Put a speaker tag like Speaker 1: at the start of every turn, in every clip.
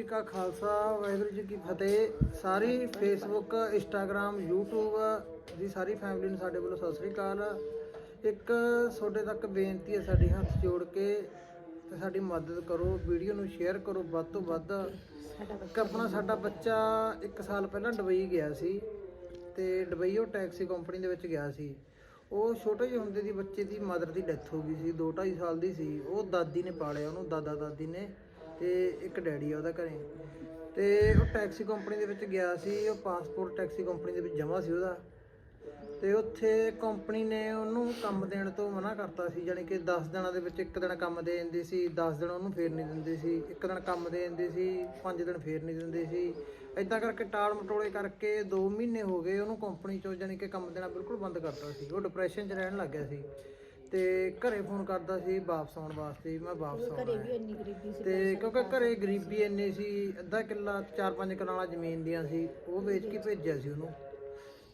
Speaker 1: ਜੀ ਕਾ ਖਾਲਸਾ, ਵਾਹਿਗੁਰੂ ਜੀ ਕੀ ਫਤਿਹ। ਸਾਰੀ ਫੇਸਬੁੱਕ ਇੰਸਟਾਗ੍ਰam YouTube ਦੀ ਸਾਰੀ ਫੈਮਿਲੀ ਨੂੰ ਸਾਡੇ ਵੱਲੋਂ ਸਤਿ ਸ੍ਰੀ ਅਕਾਲ। ਇੱਕ ਤੁਹਾਡੇ ਤੱਕ ਬੇਨਤੀ ਹੈ ਸਾਡੀ ਹੱਥ ਜੋੜ ਕੇ ਤੇ ਸਾਡੀ ਮਦਦ ਕਰੋ, ਵੀਡੀਓ ਨੂੰ ਸ਼ੇਅਰ ਕਰੋ ਵੱਧ ਤੋਂ ਵੱਧ। ਇੱਕ ਆਪਣਾ ਸਾਡਾ ਬੱਚਾ 1 ਸਾਲ ਪਹਿਲਾਂ ਦੁਬਈ ਗਿਆ ਸੀ ਤੇ ਦੁਬਈ ਉਹ ਟੈਕਸੀ ਕੰਪਨੀ ਦੇ ਵਿੱਚ ਗਿਆ ਸੀ। ਉਹ ਛੋਟੇ ਜਿਹੇ ਹੁੰਦੇ ਦੀ ਬੱਚੇ ਦੀ ਮਦਰ ਦੀ ਡੈਥ ਹੋ ਗਈ ਸੀ 2 2.5 ਸਾਲ ਦੀ ਸੀ। ਉਹ ਦਾਦੀ ਨੇ ਪਾਲਿਆ ਉਹਨੂੰ ਦਾਦਾ ਦਾਦੀ ਨੇ। ਤੇ ਇੱਕ ਡੈਡੀ ਆ ਉਹਦਾ ਘਰੇ। ਤੇ ਉਹ ਟੈਕਸੀ ਕੰਪਨੀ ਦੇ ਵਿੱਚ ਗਿਆ ਸੀ, ਉਹ ਪਾਸਪੋਰਟ ਟੈਕਸੀ ਕੰਪਨੀ ਦੇ ਵਿੱਚ ਜਮਾ ਸੀ ਉਹਦਾ। ਤੇ ਉੱਥੇ ਕੰਪਨੀ ਨੇ ਉਹਨੂੰ ਕੰਮ ਦੇਣ ਤੋਂ ਮਨਾ ਕਰਤਾ ਸੀ, ਜਾਣੀ ਕਿ 10 ਦਿਨਾਂ ਦੇ ਵਿੱਚ ਇੱਕ ਦਿਨ ਕੰਮ ਦੇ ਦਿੰਦੇ ਸੀ 10 ਦਿਨ ਉਹਨੂੰ ਫੇਰ ਨਹੀਂ ਦਿੰਦੇ ਸੀ, ਇੱਕ ਦਿਨ ਕੰਮ ਦੇ ਦਿੰਦੇ ਸੀ 5 ਦਿਨ ਫੇਰ ਨਹੀਂ ਦਿੰਦੇ ਸੀ। ਇਦਾਂ ਕਰਕੇ ਟਾਲ ਮਟੋਲੇ ਕਰਕੇ 2 ਮਹੀਨੇ ਹੋ ਗਏ ਉਹਨੂੰ ਕੰਪਨੀ ਚੋਂ, ਜਾਣੀ ਕਿ ਕੰਮ ਦੇਣਾ ਬਿਲਕੁਲ ਬੰਦ ਕਰਤਾ ਸੀ। ਉਹ ਡਿਪਰੈਸ਼ਨ 'ਚ ਰਹਿਣ ਲੱਗ ਗਿਆ ਸੀ। ਤੇ ਘਰੇ ਫੋਨ ਕਰਦਾ ਸੀ ਵਾਪਸ ਆਉਣ ਵਾਸਤੇ ਵੀ ਮੈਂ ਵਾਪਸ ਆਉਣਾ ਹੈ।
Speaker 2: ਇੰਨੀ ਗਰੀਬੀ ਸੀ
Speaker 1: ਤੇ ਕਿਉਂਕਿ ਘਰੇ ਗਰੀਬੀ ਇੰਨੀ ਸੀ ਅੱਧਾ ਕਿੱਲਾ 4-5 ਕਨਾਲਾਂ ਜ਼ਮੀਨ ਦੀਆਂ ਸੀ ਉਹ ਵੇਚ ਕੇ ਭੇਜਿਆ ਸੀ ਉਹਨੂੰ।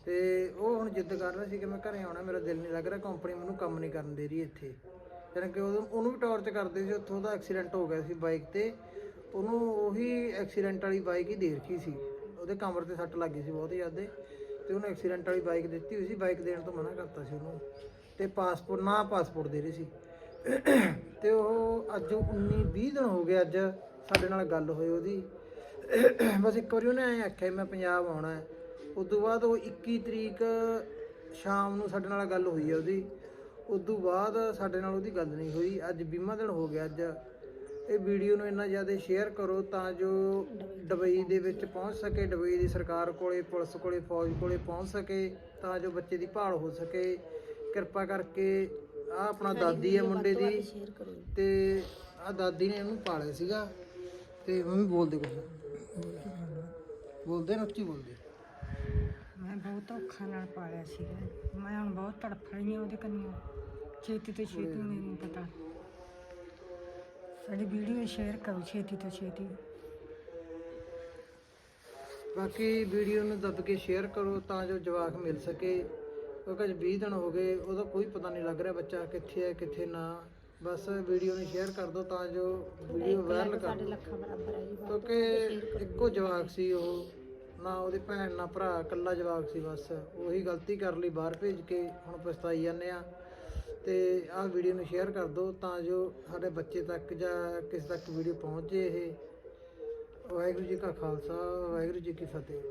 Speaker 1: ਤੇ ਉਹ ਹੁਣ ਜਿੱਦ ਕਰ ਰਿਹਾ ਸੀ ਕਿ ਮੈਂ ਘਰੇ ਆਉਣਾ ਮੇਰਾ ਦਿਲ ਨਹੀਂ ਲੱਗ ਰਿਹਾ ਕੰਪਨੀ ਮੈਨੂੰ ਕੰਮ ਨਹੀਂ ਕਰਨ ਦੇ ਰਹੀ ਇੱਥੇ। ਜਾਣੀ ਕਿ ਉਹਨੂੰ ਉਹਨੂੰ ਵੀ ਟੌਰਚ ਕਰਦੇ ਸੀ ਉੱਥੋਂ ਦਾ ਐਕਸੀਡੈਂਟ ਹੋ ਗਿਆ ਸੀ ਬਾਈਕ ਤੇ। ਉਹਨੂੰ ਉਹੀ ਐਕਸੀਡੈਂਟ ਵਾਲੀ ਬਾਈਕ ਹੀ ਦੇ ਰੱਖੀ ਸੀ। ਉਹਦੇ ਕਮਰ ਤੇ ਸੱਟ ਲੱਗੀ ਸੀ ਬਹੁਤ ਜ਼ਿਆਦਾ। ਤੇ ਉਹਨੂੰ ਐਕਸੀਡੈਂਟ ਵਾਲੀ ਬਾਈਕ ਦਿੱਤੀ ਹੋਈ ਸੀ ਬਾਈਕ ਦੇਣ ਤੋਂ ਮਨਾ ਕਰਤਾ ਸੀ ਉਹਨੂੰ। ਤੇ ਪਾਸਪੋਰਟ ਨਾ ਪਾਸਪੋਰਟ ਦੇ ਰਹੀ ਸੀ। ਤੇ ਉਹ ਅੱਜ 19 20 ਦਿਨ ਹੋ ਗਏ ਅੱਜ ਸਾਡੇ ਨਾਲ ਗੱਲ ਹੋਈ ਉਹਦੀ। ਬਸ ਇੱਕ ਵਾਰੀ ਉਹਨੇ ਐਂ ਆਖਿਆ ਮੈਂ ਪੰਜਾਬ ਆਉਣਾ ਹੈ। ਉਸ ਤੋਂ ਬਾਅਦ ਉਹ 21 ਤਰੀਕ ਸ਼ਾਮ ਨੂੰ ਸਾਡੇ ਨਾਲ ਗੱਲ ਹੋਈ ਹੈ ਉਹਦੀ। ਉਸ ਤੋਂ ਬਾਅਦ ਸਾਡੇ ਨਾਲ ਉਹਦੀ ਗੱਲ ਨਹੀਂ ਹੋਈ। ਅੱਜ 20ਵਾਂ ਦਿਨ ਹੋ ਗਿਆ ਅੱਜ। ਇਹ ਵੀਡੀਓ ਨੂੰ ਇੰਨਾ ਜ਼ਿਆਦਾ ਸ਼ੇਅਰ ਕਰੋ ਤਾਂ ਜੋ ਦੁਬਈ ਦੇ ਵਿੱਚ ਪਹੁੰਚ ਸਕੇ, ਦੁਬਈ ਦੀ ਸਰਕਾਰ ਕੋਲੇ, ਪੁਲਿਸ ਕੋਲੇ, ਫੌਜ ਕੋਲੇ ਪਹੁੰਚ ਸਕੇ, ਤਾਂ ਜੋ ਬੱਚੇ ਦੀ ਭਾਲ ਹੋ ਸਕੇ। ਕਿਰਪਾ ਕਰਕੇ ਆ ਆਪਣਾ ਦਾਦੀ ਹੈ ਮੁੰਡੇ ਦੀ ਤੇ ਆ ਦਾਦੀ ਨੇ ਇਹਨੂੰ ਪਾਲਿਆ ਸੀਗਾ ਤੇ ਮੰਮੀ ਬੋਲਦੇ ਕੁਝ ਬੋਲਦੇ ਨਾ ਉੱਚੀ ਬੋਲਦੇ।
Speaker 3: ਮੈਂ ਬਹੁਤ ਔਖਾ ਨਾਲ ਪਾਲਿਆ ਸੀਗਾ। ਮੈਂ ਹੁਣ ਬਹੁਤ ਤੜਫ ਰਹੀ ਹਾਂ ਉਹਦੇ ਕੰਨਿਓ ਛੇਤੀ ਤੋਂ ਛੇਤੀ ਮੈਨੂੰ ਪਤਾ। ਸਾਡੀ ਵੀਡੀਓ ਸ਼ੇਅਰ ਕਰੋ ਛੇਤੀ ਤੋਂ ਛੇਤੀ।
Speaker 1: ਬਾਕੀ ਵੀਡੀਓ ਨੂੰ ਦੱਬ ਕੇ ਸ਼ੇਅਰ ਕਰੋ ਤਾਂ ਜੋ ਜਵਾਕ ਮਿਲ ਸਕੇ। ਕਿਉਂਕਿ ਅੱਜ 20 ਦਿਨ ਹੋ ਗਏ ਉਹਦਾ ਕੋਈ ਪਤਾ ਨਹੀਂ ਲੱਗ ਰਿਹਾ ਬੱਚਾ ਕਿੱਥੇ ਹੈ ਕਿੱਥੇ ਨਾ। ਬਸ ਵੀਡੀਓ ਨੂੰ ਸ਼ੇਅਰ ਕਰ ਦਿਓ ਤਾਂ ਜੋ ਵੀਡੀਓ ਵਾਇਰਲ ਕਰ ਦਿਓ।
Speaker 2: ਲੱਖਾਂ ਬਰਾਬਰ ਹੈ ਜੀ
Speaker 1: ਕਿਉਂਕਿ ਇੱਕੋ ਜਵਾਕ ਸੀ ਉਹ ਨਾ ਉਹਦੀ ਭੈਣ ਨਾ ਭਰਾ ਇਕੱਲਾ ਜਵਾਕ ਸੀ ਬਸ। ਉਹੀ ਗਲਤੀ ਕਰ ਲਈ ਬਾਹਰ ਭੇਜ ਕੇ ਹੁਣ ਪਛਤਾਈ ਜਾਂਦੇ ਆ। ਤੇ ਆਹ ਵੀਡੀਓ ਨੂੰ ਸ਼ੇਅਰ ਕਰ ਦਿਓ ਤਾਂ ਜੋ ਸਾਡੇ ਬੱਚੇ ਤੱਕ ਜਾਂ ਕਿਸੇ ਤੱਕ ਵੀਡੀਓ ਪਹੁੰਚ ਜੇ ਇਹ। ਵਾਹਿਗੁਰੂ ਜੀ ਕਾ ਖਾਲਸਾ ਵਾਹਿਗੁਰੂ ਜੀ ਕੀ ਫਤਿਹ।